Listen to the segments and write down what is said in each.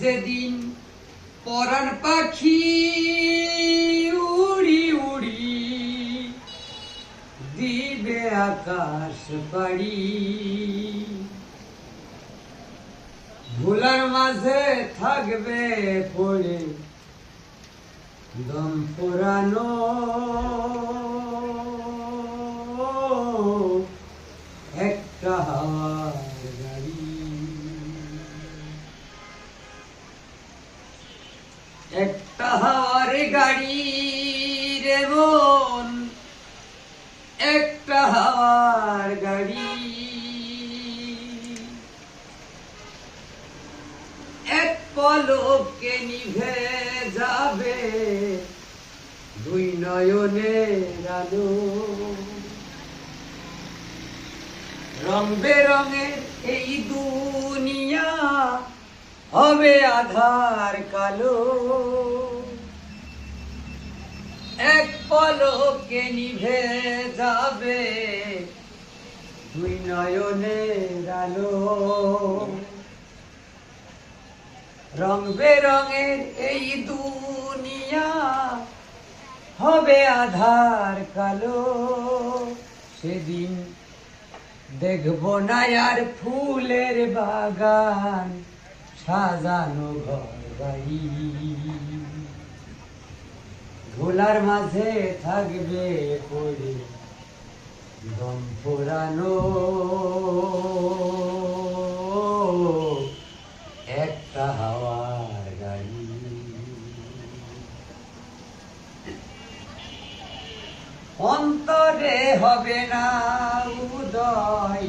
যেদিন পরাণ পাখি উড়ি উড়ি দিবে আকাশ পাড়ি। ভুলার মাঝে থাকবে পড়ে দম পুরানো একটা হাওয়ার গাড়ি রে মন একটা হাওয়ার গাড়ি। এক পলকে নিভে যাবে দুই নয়নের আলো। রং বেরঙের এই দুনিয়া হবে আধার কালো। এক পলকে নিভে যাবে দুই নয়নের আলো। রং বেরঙের এই দুনিয়া হবে আধার কালো। সেদিন দেখব না আর ফুলের বাগান। সাজানো ঘর বাড়ি। ধুলার মাঝে থাকবে পড়ে দম পোড়ানো। একটা হাওয়ার গাড়ি। অন্তরে হবে না উদয়।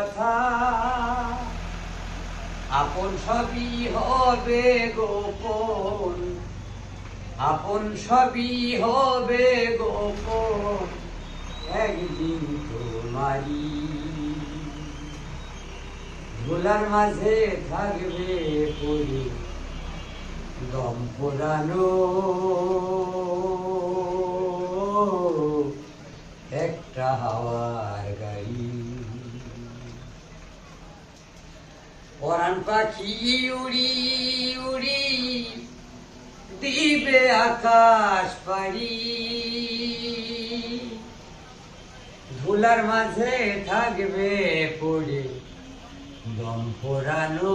কথা। আপন সবই হবে গোপন। আপন সবই হবে গোপন। একদিন তোমারি মাঝে থাকবে পড়ে দম পোড়ানো। একটা হাওয়ার গাড়ি। পরাণ পাখি উড়ি উড়ি দিবে আকাশ পাড়ি ধুলার মাঝে থাকবে পড়ে দম পোড়ানো।